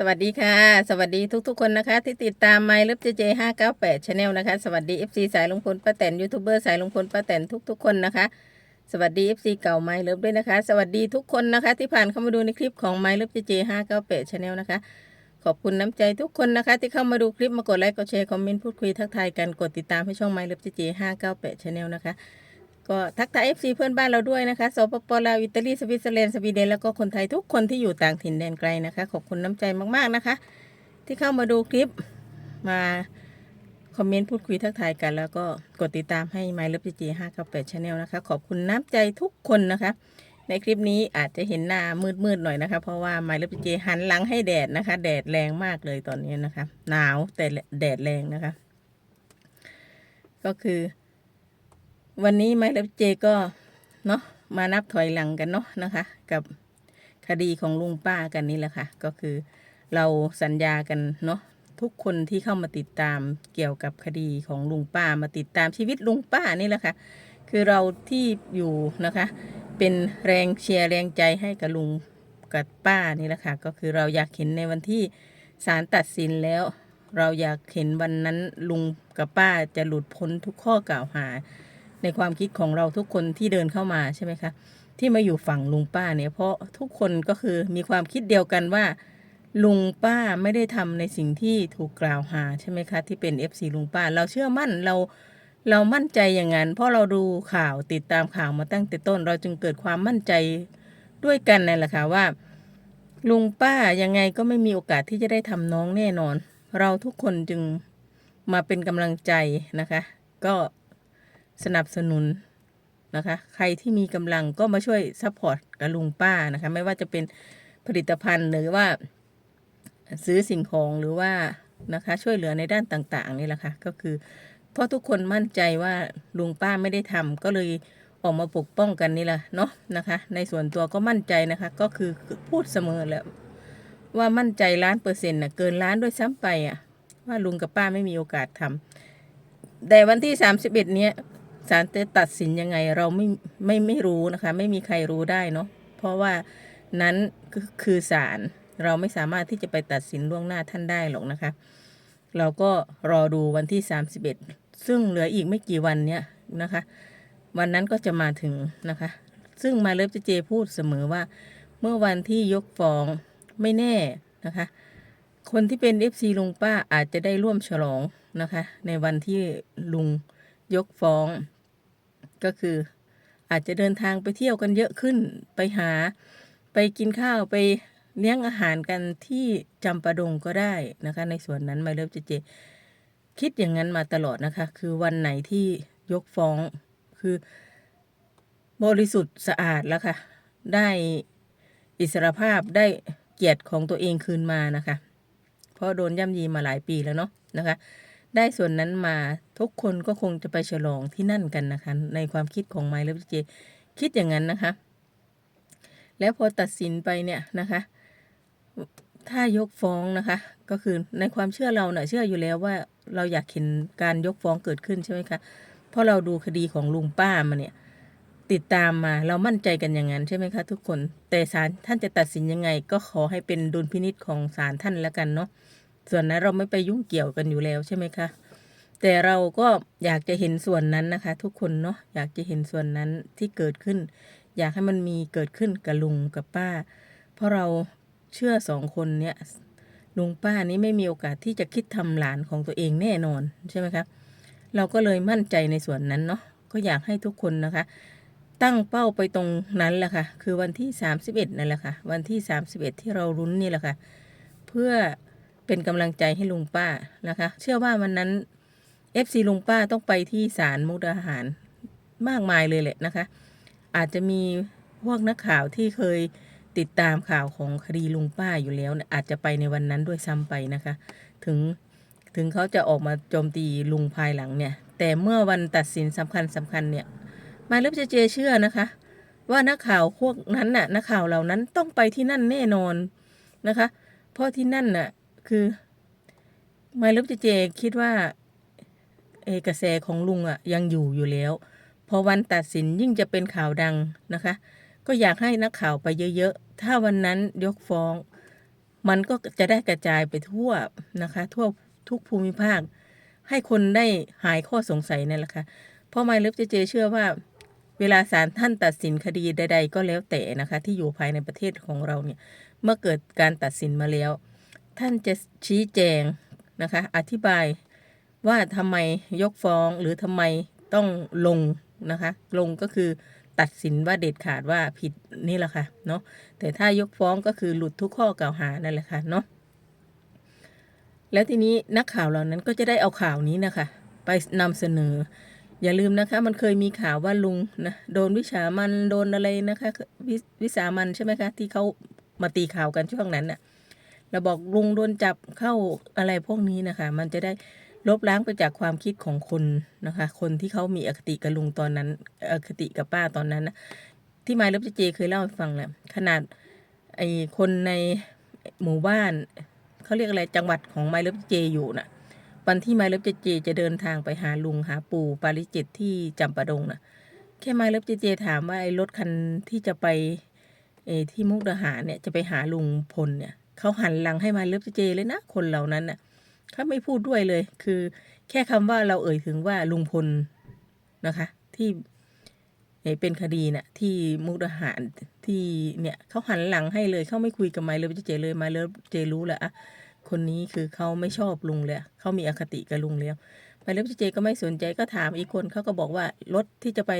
สวัสดีค่ะ สวัสดีทุกๆคนนะคะ ที่ติดตามไมล์เลิฟเจเจห้าเก้าแปดชาแนลนะคะ สวัสดี FC สายลุงพลป้าแตนยูทูบเบอร์สายลุงพลป้าแตนทุกๆคนนะคะ สวัสดี FC เก่าไมล์เลิฟด้วยนะคะ สวัสดีทุกคนนะคะ ที่ผ่านเข้ามาดูในคลิปของไมล์เลิฟเจเจห้าเก้าแปดชาแนลนะคะ ขอบคุณน้ำใจทุกคนนะคะ ที่เข้ามาดูคลิปมากดไลค์กดแชร์คอมเมนต์พูดคุยทักทายกันกดติดตามให้ช่องไมล์เลิฟเจเจห้าเก้าแปดชาแนลนะคะ ก็ทักทาย FC เพื่อนบ้านเราด้วยนะคะสปปลาวอิตาลีสวิตเซอร์แลนด์สวีเดนแล้วก็คนไทยทุกคนที่อยู่ต่างถิ่นแดนไกลนะคะ ขอบคุณน้ำใจมากๆนะคะ ที่เข้ามาดูคลิปมาคอมเมนต์พูดคุยทักทายกัน แล้วก็กดติดตามให้ My Love GG 598 Channel นะคะ ขอบคุณน้ำใจทุกคนนะคะ ในคลิปนี้อาจจะเห็นหน้ามืดๆหน่อยนะคะ เพราะว่า My Love GG หันหลังให้แดดนะคะ แดดแรงมากเลยตอนนี้นะคะ หนาวแต่แดดแรงนะคะ ก็คือ วันนี้ My Love GG ก็เนาะมานับถอยหลังกันเนาะนะคะ กับคดีของลุงป้ากันนี่แหละค่ะ ก็คือเราสัญญากันเนาะทุกคนที่เข้ามาติดตามเกี่ยวกับคดีของลุงป้ามาติดตามชีวิตลุงป้านี่แหละค่ะ คือเราที่อยู่นะคะ เป็นแรงเชียร์แรงใจให้กับลุงกับป้านี่แหละค่ะ ก็คือเราอยากเห็นในวันที่ศาลตัดสินแล้ว เราอยากเห็นวันนั้นลุงกับป้าจะหลุดพ้นทุกข้อกล่าวหา ในความคิดของเราทุกคนที่เดินเข้ามาใช่ไหมคะ ที่มาอยู่ฝั่งลุงป้าเนี่ย เพราะทุกคนก็คือมีความคิดเดียวกันว่า ลุงป้าไม่ได้ทำในสิ่งที่ถูกกล่าวหาใช่ไหมคะ ที่เป็น FC ลุงป้า เราเชื่อมั่นเราเรามั่นใจอย่างนั้น เพราะเราดูข่าวติดตามข่าวมาตั้งแต่ต้น เราจึงเกิดความมั่นใจด้วยกันนั่นแหละค่ะว่า ลุงป้ายังไงก็ไม่มีโอกาสที่จะได้ทำน้องแน่นอน เราทุกคนจึงมาเป็นกำลังใจนะคะ ก็ สนับสนุนนะคะ ใครที่มีกำลังก็มาช่วยซัพพอร์ตกับลุงป้านะคะ ไม่ว่าจะเป็นผลิตภัณฑ์หรือว่าซื้อสิ่งของหรือว่านะคะ ช่วยเหลือในด้านต่างๆนี่แหละค่ะก็คือ เพราะทุกคนมั่นใจว่าลุงป้าไม่ได้ทำก็เลยออกมาปกป้องกันนี่แหละเนาะนะคะ ในส่วนตัวก็มั่นใจนะคะ ก็คือพูดเสมอแหล้วว่ามั่นใจล้านเปอร์เซ็นต์นะเกินล้านด้วยซ้ำไปอะว่าลุงกับป้าไม่มีโอกาสทำแต่วันที่สามสิบเอ็ดเนี้ย ศาลจะตัดสินยังไงเราไม่ไม่ไม่รู้นะคะ ไม่มีใครรู้ได้เนาะเพราะว่านั้นก็คือศาลเราไม่สามารถที่จะไปตัดสินล่วงหน้าท่านได้หรอกนะคะ เราก็รอดูวันที่ 31 ซึ่งเหลืออีกไม่กี่วันเนี้ยนะคะ วันนั้นก็จะมาถึงนะคะ ซึ่งมาเลิฟเจเจพูดเสมอว่า เมื่อวันที่ยกฟ้องไม่แน่นะคะ คนที่เป็น FC ลุงป้าอาจจะได้ร่วมฉลองนะคะ ในวันที่ลุงยกฟ้อง ก็คือ อาจจะเดินทางไปเที่ยวกันเยอะขึ้น ไปหาไปกินข้าวไปเลี้ยงอาหารกันที่จำปาดงก็ได้นะคะ ในส่วนนั้นไมาเลิฟเจเจ คิดอย่างนั้นมาตลอดนะคะ คือวันไหนที่ยกฟ้องคือบริสุทธิ์สะอาดแล้วค่ะ ได้อิสรภาพได้เกียรติของตัวเองคืนมานะคะ เพราะโดนย่ำยีมาหลายปีแล้วเนาะนะคะ ได้ส่วนนั้นมาทุกคนก็คงจะไปฉลองที่นั่นกันนะคะ ในความคิดของไมล์เลฟเจคิดอย่างนั้นนะคะ แล้วพอตัดสินไปเนี่ยนะคะ ถ้ายกฟ้องนะคะ ก็คือในความเชื่อเราเน่ะเชื่ออยู่แล้วว่าเราอยากเห็นการยกฟ้องเกิดขึ้นใช่ไหมคะเพราะเราดูคดีของลุงป้ามาเนี่ยติดตามมาเรามั่นใจกันอย่างนั้นใช่ไหมคะทุกคน แต่ศาลท่านจะตัดสินยังไง ก็ขอให้เป็นดุลพินิษของศาลท่านแล้วกันเนาะ ส่วนนั้นเราไม่ไปยุ่งเกี่ยวกันอยู่แล้วใช่ไหมคะ แต่เราก็อยากจะเห็นส่วนนั้นนะคะ ทุกคนเนาะอยากจะเห็นส่วนนั้นที่เกิดขึ้น อยากให้มันมีเกิดขึ้นกับลุงกับป้า เพราะเราเชื่อสองคนเนี่ยลุงป้านี้ไม่มีโอกาสที่จะคิดทำหลานของตัวเองแน่นอนใช่ไหมคะเราก็เลยมั่นใจในส่วนนั้นเนาะก็อยากให้ทุกคนนะคะ ตั้งเป้าไปตรงนั้นแหละค่ะ คือวันที่ 31นั่นแหละค่ะ วันที่ 31 ที่เรารุ้นนี่แหละค่ะ เพื่อ เป็นกำลังใจให้ลุงป้านะคะ เชื่อว่าวันนั้น FC ลุงป้าต้องไปที่ศาลมุกดาหารมากมายเลยแหละนะคะ อาจจะมีพวกนักข่าวที่เคยติดตามข่าวของคดีลุงป้าอยู่แล้ว อาจจะไปในวันนั้นด้วยซ้ำไปนะคะ ถึงถึงเขาจะออกมาโจมตีลุงภายหลังเนี่ย แต่เมื่อวันตัดสินสำคัญสำคัญเนี่ยมาเลิฟเจเจเชื่อนะคะ ว่านักข่าวพวกนั้นน่ะนักข่าวเหล่านั้นต้องไปที่นั่นแน่นอนนะคะ เพราะที่นั่นน่ะ คือไมลิฟเจเจคิดว่าเอกระแสของลุงอะยังอยู่อยู่แล้ว พอวันตัดสินยิ่งจะเป็นข่าวดังนะคะ ก็อยากให้นักข่าวไปเยอะๆ ถ้าวันนั้นยกฟ้อง มันก็จะได้กระจายไปทั่วนะคะ ทั่วทุกภูมิภาค ให้คนได้หายข้อสงสัยนั่นแหละค่ะเพราะไมล์เลิฟเจเจเชื่อว่าเวลาศาลท่านตัดสินคดีใด ๆ ก็แล้วแต่นะคะ ที่อยู่ภายในประเทศของเราเนี่ยเมื่อเกิดการตัดสินมาแล้ว ท่านจะชี้แจงนะคะ อธิบายว่าทำไมยกฟ้องหรือทำไมต้องลงนะคะ ลงก็คือตัดสินว่าเด็ดขาดว่าผิดนี่แหละค่ะเนาะแต่ถ้ายกฟ้องก็คือหลุดทุกข้อกล่าวหานั่นแหละค่ะเนาะแล้วทีนี้นักข่าวเหล่านั้นก็จะได้เอาข่าวนี้นะคะ ไปนำเสนอ อย่าลืมนะคะมันเคยมีข่าวว่าลุงนะโดนวิสามันโดนอะไรนะคะววิสามันใช่ไหมคะที่เขามาตีข่าวกันช่วงนั้นน่ะ เราบอกลุงโดนจับเข้าอะไรพวกนี้นะคะ มันจะได้ลบล้างไปจากความคิดของคนนะคะ คนที่เขามีอคติกับลุงตอนนั้นอคติกับป้าตอนนั้นนะที่ไมล์เลฟเจเคยเล่าให้ฟังแหละขนาดไอ้คนในหมู่บ้านเขาเรียกอะไรจังหวัดของไมล์เลฟเจอยู่น่ะวันที่ไมล์เลิฟเจเจจะเดินทางไปหาลุงหาปู่ปาริจิตที่จำปาดงนะแค่ไมล์เลิฟเจเจถามว่าไอ้รถคันที่จะไปเอที่มุกดาหารเนี่ยจะไปหาลุงพลเนี่ย เขาหันหลังให้มล์เลิฟเจเจเลยนะคนเหล่านั้นน่ะเขาไม่พูดด้วยเลย คือแค่คำว่าเราเอ่ยถึงว่าลุงพลนะคะ ที่เป็นคดีน่ะที่มุกดาหารที่เนี่ยเขาหันหลังให้เลยเขาไม่คุยกับไมเลิฟเจเจเลยไมเลิฟเจรู้แหละอะคนนี้คือเขาไม่ชอบลุงเลยเขามีอคติกับลุงแล้วไปเล็บเจก็ไม่สนใจก็ถามอีกคนเขาก็บอกว่ารถที่จะไป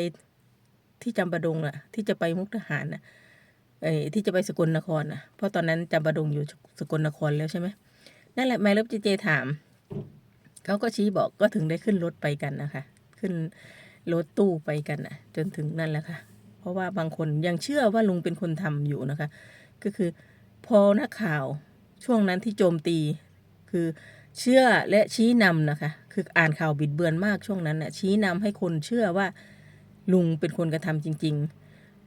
ที่จำปาดงน่ะ ที่จะไปมุกทหารน่ะ เอ้ที่จะไปสกลนครน่ะเพราะตอนนั้นจำปาดงอยู่สกลนครแล้วใช่ไหมนั่นแหละไมเล็บเจเจถาม เขาก็ชี้บอกก็ถึงได้ขึ้นรถไปกันนะคะ ขึ้นรถตู้ไปกันน่ะจนถึงนั่นแหละค่ะ เพราะว่าบางคนยังเชื่อว่าลุงเป็นคนทำอยู่นะคะ ก็คือพอนักข่าวช่วงนั้นที่โจมตีคือเชื่อและชี้นำนะคะ คืออ่านข่าวบิดเบือนมากช่วงนั้นน่ะชี้นำให้คนเชื่อว่าลุงเป็นคนกระทำจริง ๆ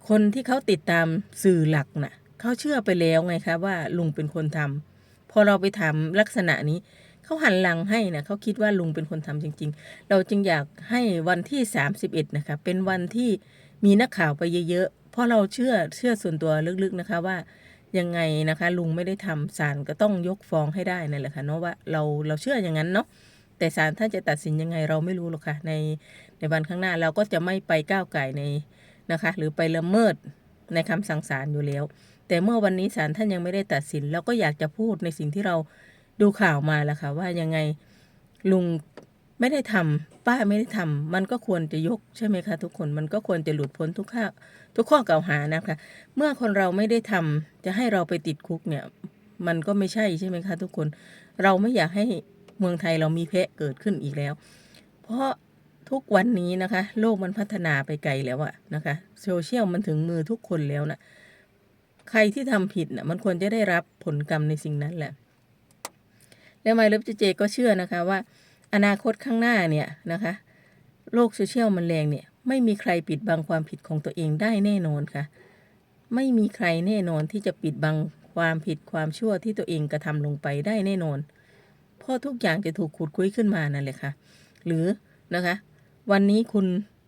คนที่เขาติดตามสื่อหลักน่ะเขาเชื่อไปแล้วไงคะว่าลุงเป็นคนทำพอเราไปถามลักษณะนี้เขาหันหลังให้นะเขาคิดว่าลุงเป็นคนทำจริง ๆ เราจึงอยากให้วันที่ 31นะคะเป็นวันที่มีนักข่าวไปเยอะๆเพราะเราเชื่อเชื่อส่วนตัวลึกๆนะคะว่ายังไงนะคะ ลุงไม่ได้ทำศาลก็ต้องยกฟ้องให้ได้นั่นแหละค่ะเนาะว่าเราเราเชื่ออย่างนั้นเนาะแต่ศาลท่านจะตัดสินยังไงเราไม่รู้หรอกค่ะในในวันข้างหน้าเราก็จะไม่ไปก้าวไก่ใน นะคะ หรือไปละเมิดในคำสั่งศาลอยู่แล้ว แต่เมื่อวันนี้ศาลท่านยังไม่ได้ตัดสินเราก็อยากจะพูดในสิ่งที่เราดูข่าวมาแล้วค่ะ ว่ายังไงลุงไม่ได้ทำป้าไม่ได้ทำมันก็ควรจะยกใช่ไหมคะทุกคนมันก็ควรจะหลุดพ้นทุกข้อทุกข้อกล่าวหานะคะ เมื่อคนเราไม่ได้ทำจะให้เราไปติดคุกเนี่ย มันก็ไม่ใช่ใช่ไหมคะ ทุกคนเราไม่อยากให้เมืองไทยเรามีแพะเกิดขึ้นอีกแล้ว เพราะ ทุกวันนี้นะคะ โลกมันพัฒนาไปไกลแล้วอะนะคะโซเชียลมันถึงมือทุกคนแล้วนะใครที่ทำผิดน่ะมันควรจะได้รับผลกรรมในสิ่งนั้นแหละ แล้วไมล์เลิฟเจเจก็เชื่อนะคะว่า อนาคตข้างหน้าเนี่ยนะคะ โลกโซเชียลมันแรงเนี่ย ไม่มีใครปิดบังความผิดของตัวเองได้แน่นอนค่ะ ไม่มีใครแน่นอนที่จะปิดบังความผิดความชั่วที่ตัวเองกระทำลงไปได้แน่นอน เพราะทุกอย่างจะถูกขุดคุยขึ้นมานั่นแหละค่ะ หรือนะคะ วันนี้คุณ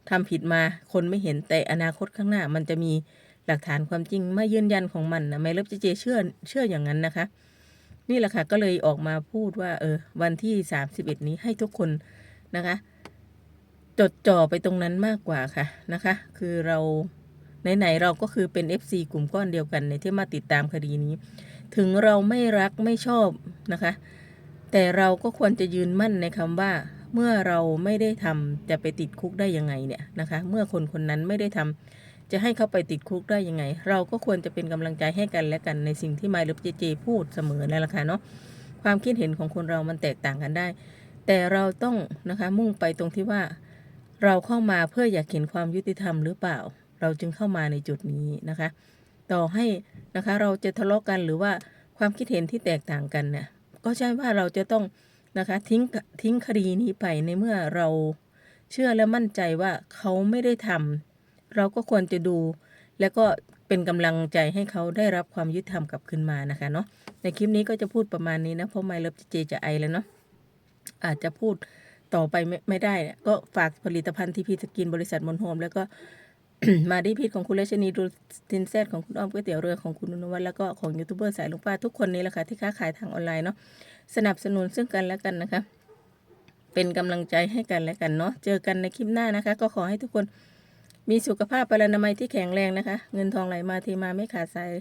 ทำผิดมาคนไม่เห็นแต่อนาคตข้างหน้า มันจะมีหลักฐานความจริงมายืนยันของมันนะไมเลิฟเจเจเชื่อเชื่ออย่างนั้นนะคะ นี่แหละค่ะก็เลยออกมาพูดว่าเออวันที่สามสิบเอ็ดนี้ให้ทุกคนนะคะ จดจ่อไปตรงนั้นมากกว่าค่ะนะคะ คือเราไหนๆเราก็คือเป็น FC กลุ่มก้อนเดียวกันในที่มาติดตามคดีนี้ ถึงเราไม่รักไม่ชอบนะคะ แต่เราก็ควรจะยืนมั่นในคำว่า เมื่อเราไม่ได้ทำจะไปติดคุกได้ยังไงเนี่ยนะคะ เมื่อคนคนนั้นไม่ได้ทำจะให้เขาไปติดคุกได้ยังไง เราก็ควรจะเป็นกำลังใจให้กันและกันในสิ่งที่ไมล์ลบเจเจพูดเสมอนั่นแหละค่ะเนาะความคิดเห็นของคนเรามันแตกต่างกันได้ แต่เราต้องนะคะมุ่งไปตรงที่ว่า เราเข้ามาเพื่ออยากเห็นความยุติธรรมหรือเปล่า เราจึงเข้ามาในจุดนี้นะคะ ต่อให้นะคะเราจะทะเลาะกันหรือว่าความคิดเห็นที่แตกต่างกันเนี่ยก็ใช่ว่าเราจะต้อง นะคะทิ้งทิ้งคดีนี้ไปในเมื่อเราเชื่อและมั่นใจว่าเขาไม่ได้ทำเราก็ควรจะดู แล้วก็เป็นกำลังใจให้เขาได้รับความยุติธรรมกลับคืนมานะคะเนาะในคลิปนี้ก็จะพูดประมาณนี้นะเพราะไม่เลิฟเจจะไอแล้วเนาะอาจจะพูดต่อไปไม่ไม่ได้ก็ฝากผลิตภัณฑ์ทีพีสกินบริษัทมนโฮมแล้วก็ มาดีพิษของคุณเลชนีดูทินแซดของคุณอ้อมก๋วยเตี๋ยวเรือของคุณนุวัฒน์แล้วก็ของยูทูบเบอร์สายลุงป้าทุกคนนี้แหละค่ะที่ค้าขายทางออนไลน์เนาะสนับสนุนซึ่งกันและกันนะคะ เป็นกำลังใจให้กันและกันเนาะเจอกันในคลิปหน้านะคะ ก็ขอให้ทุกคนมีสุขภาพปรนามัยที่แข็งแรงนะคะ เงินทองไหลมาเทมาไม่ขาดสาย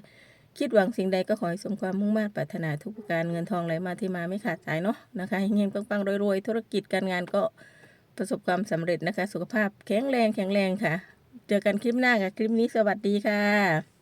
คิดหวังสิ่งใดก็ขอให้สมความมุ่งมั่นปรารถนาทุกประการเงินทองไหลมาที่มาไม่ขาดสายเนาะนะคะเฮงๆปังๆรวยๆธุรกิจการงานก็ประสบความสำเร็จนะคะ สุขภาพแข็งแรงแข็งแรงค่ะ เจอกันคลิปหน้ากับคลิปนี้สวัสดีค่ะ